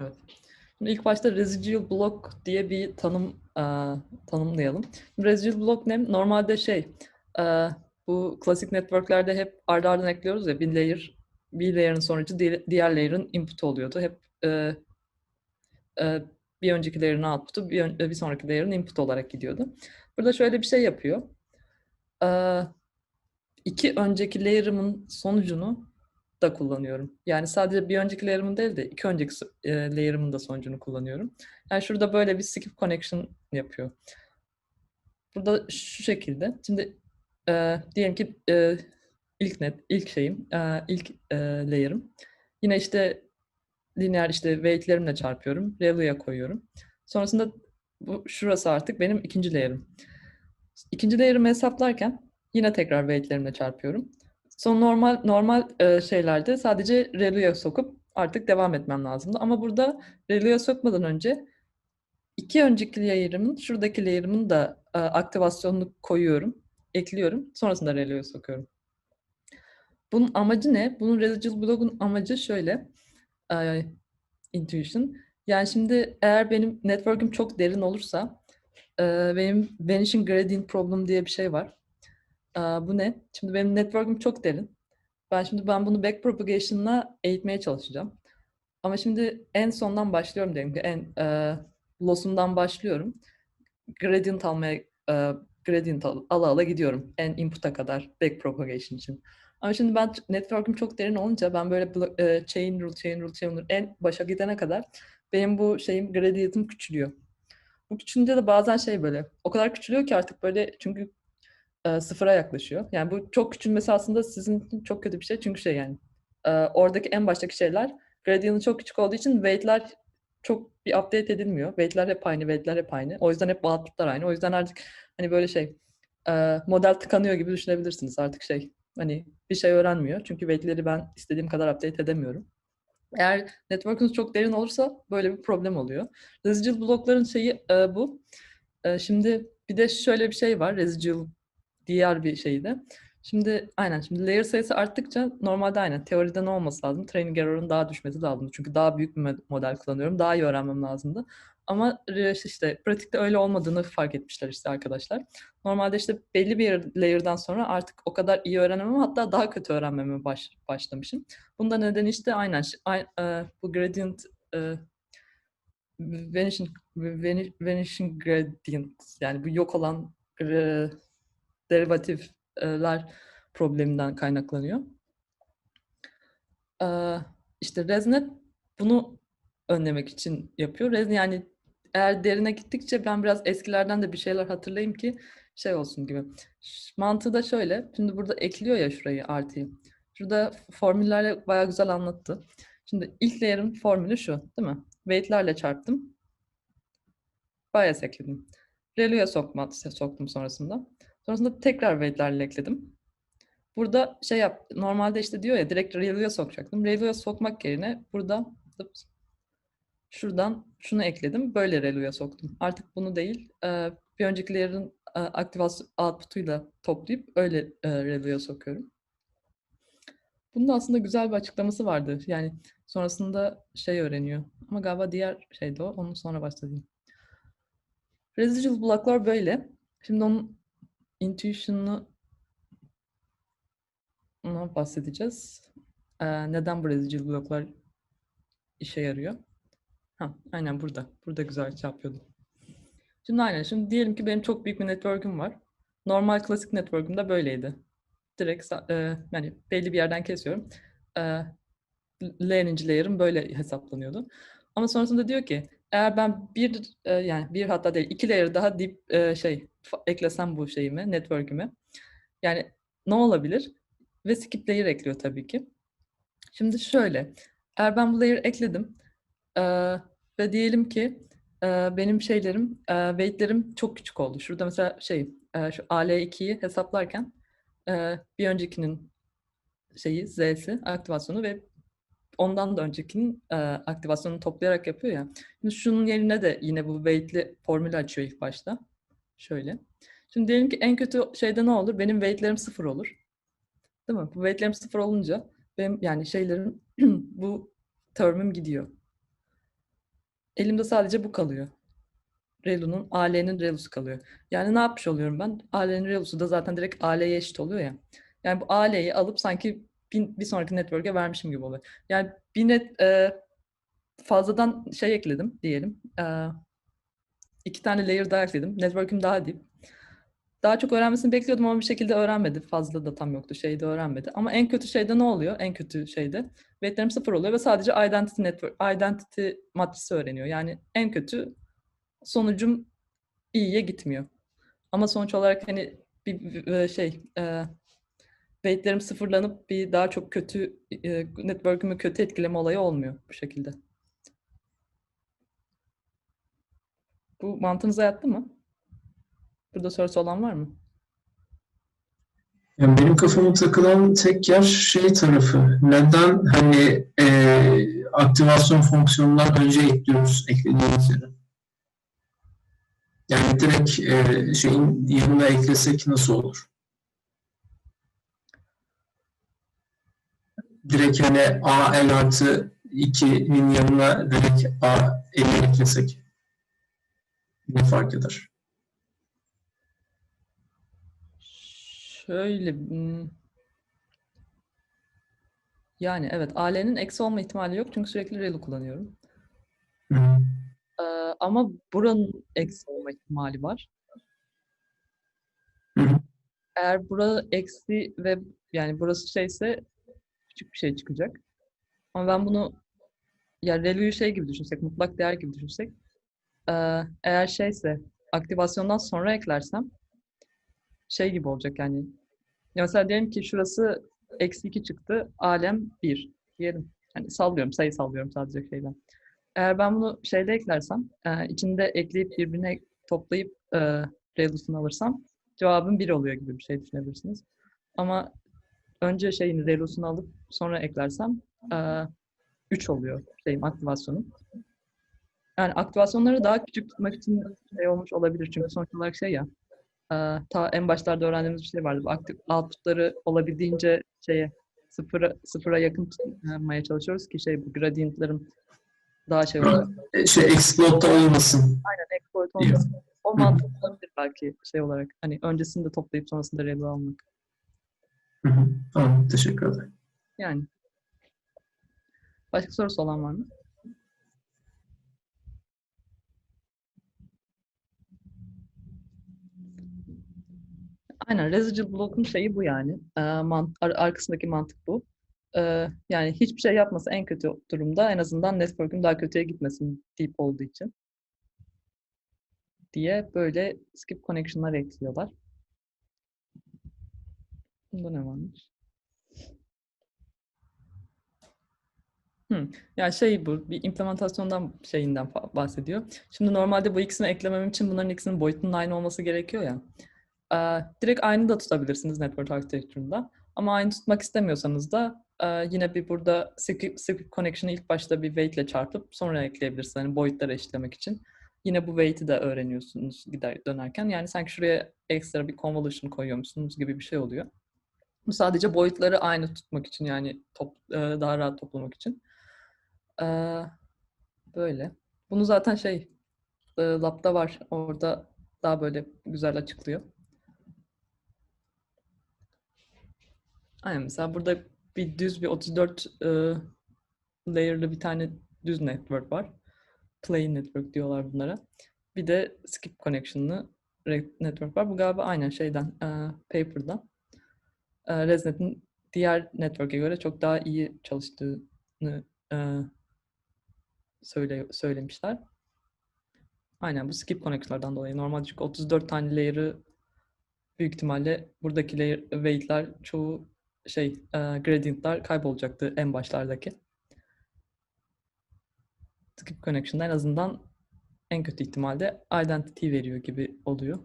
Evet. Şimdi ilk başta residual block diye bir tanım tanımlayalım. Residual block ne? Normalde şey, bu klasik networklerde hep ardı ardına ekliyoruz ya bir layer, bir layer'ın sonucu diğer layer'ın input'u oluyordu. Hep bir önceki layer'ın output'u bir, sonraki layer'ın input olarak gidiyordu. Burada şöyle bir şey yapıyor. E, iki önceki layer'ımın sonucunu da kullanıyorum. Yani sadece bir önceki layer'ımın değil de iki önceki e, layer'ımın da sonucunu kullanıyorum. Yani şurada böyle bir skip connection yapıyor. Burada şu şekilde. Şimdi e, diyelim ki e, ilk net, ilk şeyim, e, ilk e, layer'ım. Yine işte lineer işte weight'lerimle çarpıyorum. Relu'ya koyuyorum. Sonrasında bu şurası artık benim ikinci layer'ım. İkinci layer'ımı hesaplarken yine tekrar weight'lerimle çarpıyorum. Son normal normal e, şeylerde sadece relu'ya sokup artık devam etmem lazımdı. Ama burada relu'ya sokmadan önce iki önceki layer'ımın, şuradaki layer'ımın da e, aktivasyonunu koyuyorum, ekliyorum. Sonrasında relu'ya sokuyorum. Bunun amacı ne? Bunun residual block'un amacı şöyle. E, intuition. Yani şimdi eğer benim network'üm çok derin olursa e, benim vanishing gradient problem diye bir şey var. Bu ne? Şimdi benim network'üm çok derin. Ben şimdi ben bunu backpropagation'la eğitmeye çalışacağım. Ama şimdi en sondan başlıyorum diyelim ki en e, loss'umdan başlıyorum. Gradient almaya e, gradient al, ala ala gidiyorum en input'a kadar backpropagation için. Ama şimdi ben network'üm çok derin olunca ben böyle e, chain rule, chain rule, chain rule en başa gidene kadar benim bu şeyim gradient'im küçülüyor. Bu küçülünce de bazen şey böyle o kadar küçülüyor ki artık böyle çünkü e, sıfıra yaklaşıyor. Yani bu çok küçülmesi aslında sizin için çok kötü bir şey. Çünkü şey yani e, oradaki en baştaki şeyler gradient'ı çok küçük olduğu için weight'ler çok bir update edilmiyor. Weight'ler hep aynı, weight'ler hep aynı. O yüzden hep output'lar aynı. O yüzden artık hani böyle şey e, model tıkanıyor gibi düşünebilirsiniz artık şey. Hani bir şey öğrenmiyor. Çünkü weight'leri ben istediğim kadar update edemiyorum. Eğer network'ünüz çok derin olursa böyle bir problem oluyor. Residual blokların şeyi e, bu. E, şimdi bir de şöyle bir şey var residual diğer bir şeydi. Şimdi aynen şimdi layer sayısı arttıkça normalde aynen teoride ne olması lazım? Training error'ın daha düşmesi lazım. Çünkü daha büyük bir model kullanıyorum. Daha iyi öğrenmem lazımdı. Ama işte pratikte öyle olmadığını fark etmişler işte arkadaşlar. Normalde işte belli bir layer'dan sonra artık o kadar iyi öğrenemem hatta daha kötü öğrenmeme baş, başlamışım. Bunda neden işte aynen e, bu gradient e, vanishing, vanishing gradient yani bu yok olan e, derivatifler probleminden kaynaklanıyor. İşte ResNet bunu önlemek için yapıyor. Res, yani eğer derine gittikçe ben biraz eskilerden de bir şeyler hatırlayayım ki şey olsun gibi. Mantığı da şöyle. Şimdi burada ekliyor ya şurayı artıyı. Şurada formüllerle bayağı güzel anlattı. Şimdi ilk layer'ın formülü şu değil mi? Weight'lerle çarptım. Bias ekledim. Relu'ya sokma, soktum sonrasında. Sonrasında tekrar weight'lerle ekledim. Burada şey yap, normalde işte diyor ya direkt Relu'ya sokacaktım. Relu'ya sokmak yerine burada şuradan şunu ekledim. Böyle Relu'ya soktum. Artık bunu değil, bir önceki layer'ın aktivasyon output'uyla toplayıp öyle Relu'ya sokuyorum. Bunun da aslında güzel bir açıklaması vardı. Yani sonrasında şey öğreniyor. Ama galiba diğer şeydi o. Onu sonra başlayayım. Residual blocklar böyle. Şimdi onun intuition'ı bahsedeceğiz. Ee, neden bu residual bloklar işe yarıyor? Ha, aynen burada. Burada güzel yapıyordum. Şimdi aynen. Şimdi diyelim ki benim çok büyük bir network'üm var. Normal klasik network'üm de böyleydi. Direkt yani belli bir yerden kesiyorum. E, layer'inci layer'ım böyle hesaplanıyordu. Ama sonrasında diyor ki eğer ben bir yani bir hatta değil iki layer daha e, şey eklesem bu şeyime, network'üme yani ne olabilir? Ve skip layer ekliyor tabii ki. Şimdi şöyle, eğer ben bu layer ekledim e, ve diyelim ki e, benim şeylerim, e, weight'lerim çok küçük oldu. Şurada mesela şey, e, şu AL2'yi hesaplarken e, bir öncekinin şeyi, Z'si, aktivasyonu ve ondan da öncekinin e, aktivasyonunu toplayarak yapıyor ya. Şimdi şunun yerine de yine bu weight'li formülü açıyor ilk başta. Şöyle. Şimdi diyelim ki en kötü şeyde ne olur? Benim weight'lerim sıfır olur. Değil mi? Bu weight'lerim sıfır olunca benim yani şeylerim bu term'üm gidiyor. Elimde sadece bu kalıyor. Relu'nun AL'nin Relu'su kalıyor. Yani ne yapmış oluyorum ben? AL'nin Relu'su da zaten direkt AL'ye eşit oluyor ya. Yani bu AL'yi alıp sanki bir, bir sonraki network'e vermişim gibi oluyor. Yani bir net e, fazladan şey ekledim diyelim. E, iki tane layer daha ekledim. Network'üm daha deep. Daha çok öğrenmesini bekliyordum ama bir şekilde öğrenmedi. Fazla da tam yoktu. Şeyde öğrenmedi. Ama en kötü şeyde ne oluyor? En kötü şeyde weight'lerim sıfır oluyor ve sadece identity network, identity matrisi öğreniyor. Yani en kötü sonucum iyiye gitmiyor. Ama sonuç olarak hani bir e, şey e, weight'lerim sıfırlanıp bir daha çok kötü e, network'ümü kötü etkileme olayı olmuyor bu şekilde. Bu mantığınıza yattı mı? Burada sorusu olan var mı? Yani benim kafama takılan tek yer şey tarafı. Neden hani e, aktivasyon fonksiyonundan önce ekliyoruz eklediğimiz yere? Yani direkt e, şeyin yanına eklesek nasıl olur? Direkt hani a l artı 2'nin yanına direkt a l eklesek ne fark eder? Şöyle hmm, yani evet AL'nin eksi olma ihtimali yok çünkü sürekli relu kullanıyorum. Hı hı. Ee, ama buranın eksi olma ihtimali var. Hı hı. Eğer bura eksi ve yani burası şeyse küçük bir şey çıkacak. Ama ben bunu ya relu'yu şey gibi düşünsek, mutlak değer gibi düşünsek ee, eğer şeyse aktivasyondan sonra eklersem şey gibi olacak yani. Ya mesela diyelim ki şurası eksi 2 çıktı, alem 1 diyelim. Hani sallıyorum, sayı sallıyorum sadece şeyden. Eğer ben bunu şeyde eklersem, e, içinde ekleyip birbirine toplayıp e, relusunu alırsam cevabım 1 oluyor gibi bir şey düşünebilirsiniz. Ama önce şeyin relusunu alıp sonra eklersem e, 3 oluyor şeyin aktivasyonu. Yani aktivasyonları daha küçük tutmak için şey olmuş olabilir çünkü sonuç olarak şey ya ta en başlarda öğrendiğimiz bir şey vardı. Bu aktif output'ları olabildiğince şeye sıfıra, sıfıra yakın tutmaya çalışıyoruz ki şey bu gradientlerin daha şey oluyor. E, Şey explode'da olmasın. Aynen exploit olmasın. O mantık olabilir belki şey olarak. Hani öncesinde toplayıp sonrasında relu almak. Hı hı. Tamam, teşekkür ederim. Yani. Başka sorusu olan var mı? Aynen residual block'un şeyi bu yani. Ee, mant- ar- arkasındaki mantık bu. Ee, yani hiçbir şey yapmasa en kötü durumda en azından network'ün daha kötüye gitmesin deep olduğu için. Diye böyle skip connection'lar ekliyorlar. Bunda ne varmış? Hmm. Yani şey bu bir implementasyondan şeyinden bahsediyor. Şimdi normalde bu ikisini eklemem için bunların ikisinin boyutunun aynı olması gerekiyor ya. Ee, direkt aynı da tutabilirsiniz network architecture'ında. Ama aynı tutmak istemiyorsanız da e, yine bir burada skip, skip connection'ı ilk başta bir weight ile çarpıp sonra ekleyebilirsiniz. Yani boyutları eşitlemek için. Yine bu weight'i de öğreniyorsunuz gider dönerken. Yani sanki şuraya ekstra bir convolution koyuyormuşsunuz gibi bir şey oluyor. Bu sadece boyutları aynı tutmak için yani top, daha rahat toplamak için. Ee, böyle. Bunu zaten şey e, lab'da var. Orada daha böyle güzel açıklıyor. Aynen mesela burada bir düz bir 34 e, layer'lı bir tane düz network var. Plain network diyorlar bunlara. Bir de skip connection'lı network var. Bu galiba aynen şeyden, e, paper'dan. E, ResNet'in diğer network'e göre çok daha iyi çalıştığını e, söyle, söylemişler. Aynen bu skip connection'lardan dolayı. Normalde çünkü 34 tane layer'ı büyük ihtimalle buradaki layer, weight'ler çoğu şey e, gradient'lar kaybolacaktı en başlardaki. Skip connection'da en azından en kötü ihtimalde identity veriyor gibi oluyor.